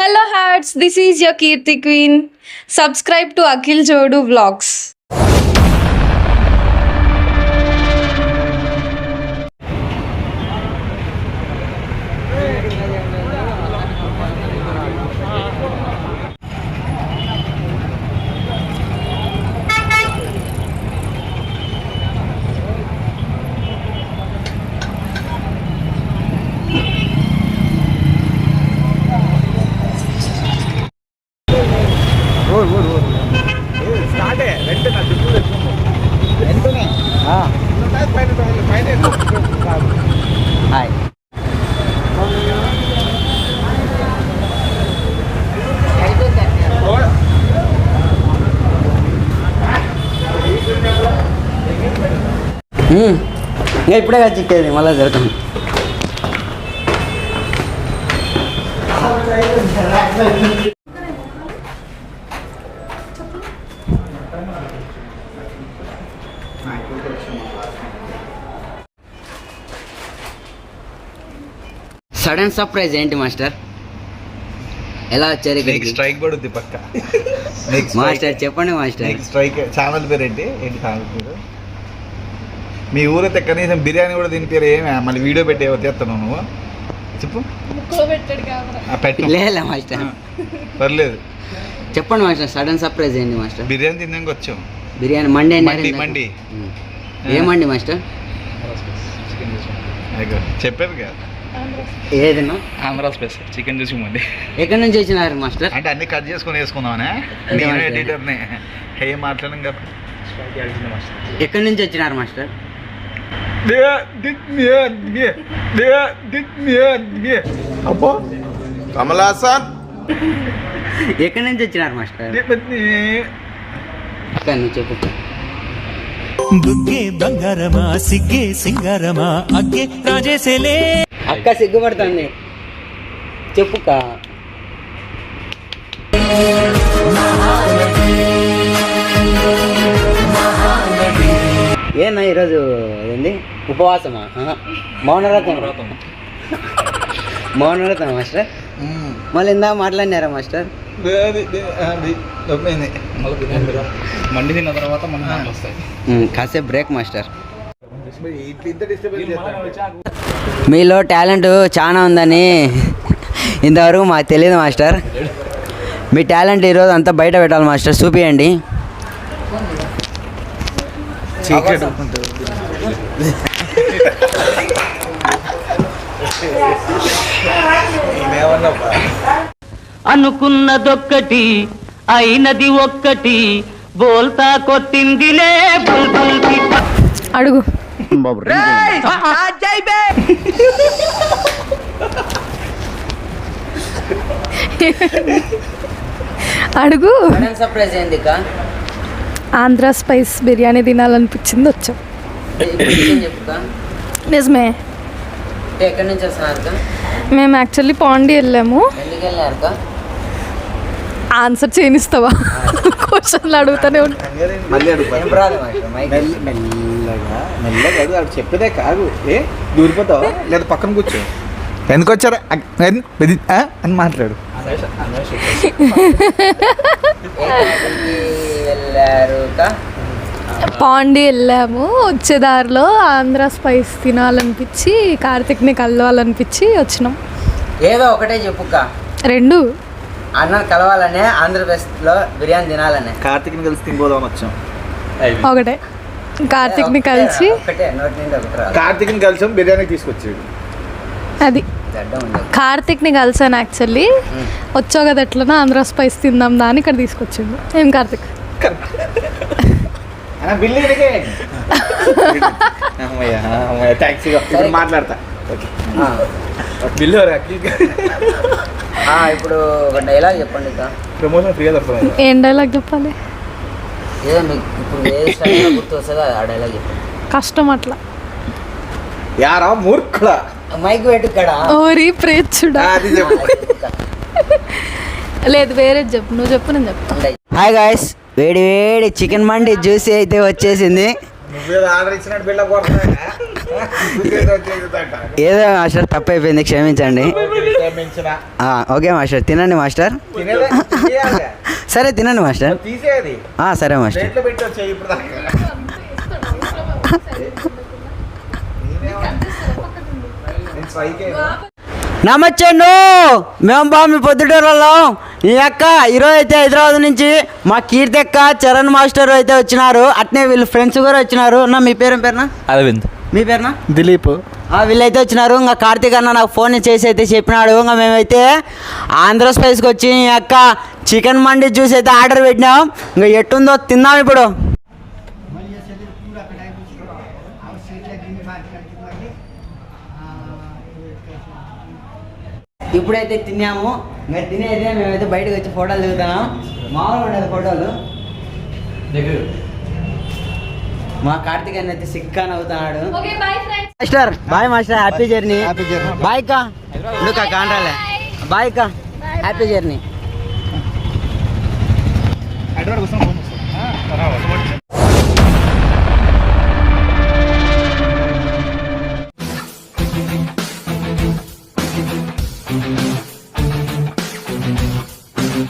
Hello hearts, this is your Kirti Queen. Subscribe to Akhil Jodu Vlogs. ఇంకా ఇప్పుడే కదా చిక్కేది మళ్ళీ జరుగుతుంది సడన్ సర్ప్రైజ్ ఏంటి మాస్టర్? ఎలా వచ్చారు ఇక్కడికి? స్ట్రైక్ పడుద్ది పక్క. మాస్టర్ చెప్పండి మాస్టర్. స్ట్రైక్ ఛానల్ పేరు ఏంటి ఏంటి ఛానల్ పేరు? మీ ఊరైతే కనీసం బిర్యానీ కూడా తినిపారు ఏమి? మళ్ళీ వీడియో పెట్టి చేస్తున్నావు నువ్వు? చెప్పు. ఆ, పెట్టు. లేదా మాస్టర్. పర్లేదు. చెప్పండి మాస్టర్ సడన్ సర్ప్రైజ్ ఏంటి మాస్టర్? బిర్యానీ తిన్నాక వచ్చాం. బిర్యానీ మండి మండి. మండి. ఏమండి మాస్టర్? చెప్పారు కదా. ఏదన్నా? ఆంధ్ర స్పెషల్ చికెన్ చూసి మండి. ఎక్కడి నుంచి వచ్చినారు మాస్టర్? అంటే అన్ని కట్ చేసుకొని వేసుకుందామనే? అంతే నేను మాస్టర్. ఎడిటర్ని. ఏం మాట్లాడడం కదా. ఎక్కడి నుంచి వచ్చినారు మాస్టర్? అబ్బో కమలాసన్ ఎక్కడి నుంచి వచ్చినారు మాస్టర్? అక్క నువ్వు చెప్పు. బుగ్గే బంగారమా సిగ్గే సింగారమా అగ్గే రాజేసేలే అక్క సిగ్గుపడుతుంది. చెప్పుక్క ఏనా ఈరోజు ఏంది? ఉపవాసమా? ఆహా. మౌనవ్రతం. మౌనవ్రతం. మాస్టర్? మళ్ళీ ఇందాక మాట్లాడినారా మాస్టర్? మండి తిన్న తర్వాత మన కాసేపు బ్రేక్ మాస్టర్. మీలో టాలెంట్ చాలా ఉందని ఇంతవరకు మాకు తెలియదు మాస్టర్. మీ టాలెంట్ ఈరోజు అంతా బయట పెట్టాలి మాస్టర్. చూపియండి. అనుకున్నదొక్కటి అయినది ఒక్కటి బోల్తా కొట్టిందిలే బుల్బుల్ అడుగు. అడుగు. సర్ప్రైజ్ ఏంది ఆంధ్ర స్పైస్ బిర్యానీ తినాలనిపించింది వచ్చాం. నిజమే. ఎక్కడి నుంచి వస్తున్నారు మేము యాక్చువల్లీ పాండి వెళ్ళాము. ఆన్సర్ చేయనిస్తావా క్వశ్చన్లు అడుగుతూనే ఉంటా మళ్ళీ అడుగు. ఏం రాదు మాస్టర్ మైక్ మెల్లగా మెల్లగా అడుగు. ఆడు చెప్పేదే కాదు. ఏ? దూరిపోతావా? లేదా పక్కన కూర్చో. ఎందుకు వచ్చారా? అని మాట్లాడు? పాండి వెళ్ళాము. వచ్చే దారిలో ఆంధ్ర స్పైస్ తినాలనిపించి కార్తిక్ని కలవాలనిపించి వచ్చినాం. ఏదో ఒకటే చెప్పుక్క. రెండు. అన్నం కలవాలనే ఆంధ్రప్రదేశ్లో బిర్యానీ తినాలనే. కార్తీక్ని కలిసి తినిపోదామని వచ్చాం. ఒకటే. కార్తిక్ని కలిసి. కార్తీక్ని కలిసాం బిర్యానీ తీసుకొచ్చాడు అది. కార్తిక్ని కలిసాను యాక్చువల్లీ. వచ్చావు కదా ఎట్లనో ఆంధ్ర స్పైస్ తిందాం దాని ఇక్కడ తీసుకొచ్చిండు ఏం కార్తిక్? ఇప్పుడు మాట్లాడతా. బిల్లు ఆ, ఇప్పుడు ఒక డైలాగ్ చెప్పండి ప్రమోషన్ ఫ్రీగా ఏం డైలాగ్ చెప్పాలి? ఏదో మీకు ఇప్పుడు ఏ స్టైల్లో గుర్తు వస్తుందో ఆ డైలాగ్ చెప్పండి. కష్టం అట్లా. యారా మూర్ఖుడా? మైక్ ఓరి ప్రేచ్చుడా? అది చెప్పు. లేదు వేరే చెప్పు. నువ్వు చెప్పు నేను చెప్తా. హాయ్ గాయస్ వేడి వేడి చికెన్ మండి జ్యూసీ అయితే వచ్చేసింది. ఏదో మాస్టర్ తప్పు అయిపోయింది క్షమించండి. క్షమించిన. ఆ, ఓకే మాస్టర్ తినండి మాస్టర్. సరే తినండి మాస్టర్. సరే మాస్టర్. స్ట్రైకే నమచ్చండు మేము బా మీ పొద్దుటూరులో ఈ అక్క ఈరోజు అయితే హైదరాబాద్ నుంచి మా కీర్తి అక్క చరణ్ మాస్టర్ అయితే వచ్చినారు. అట్నే వీళ్ళు ఫ్రెండ్స్ కూడా వచ్చినారు. నా మీ పేరు పేరునా? అరవింద్. మీ పేరునా? దిలీప్. ఆ, వీళ్ళైతే వచ్చినారు. ఇంకా కార్తీక్ అన్న నాకు ఫోన్ చేసి అయితే చెప్పినాడు. ఇంకా మేమైతే ఆంధ్ర స్పైస్కి వచ్చి ఈ అక్క చికెన్ మండి జ్యూస్ అయితే ఆర్డర్ పెట్టినాం. ఇంకా ఎట్టుందో తిందాం ఇప్పుడు. ఇప్పుడైతే తిన్నాము. ఇంకా తినేదే మేమైతే బయటకు వచ్చి ఫోటోలు దిగుతున్నాం. మామూలుగా ఉండదు ఫోటోలు. మా కార్తీక్ అన్న అయితే సిక్కా నవ్వుతున్నాడు okay bye friends master bye master happy journey bye కా లుకా కాండ్రాలే. బాయ్ కా హ్యాపీ జర్నీ హైదరాబాద్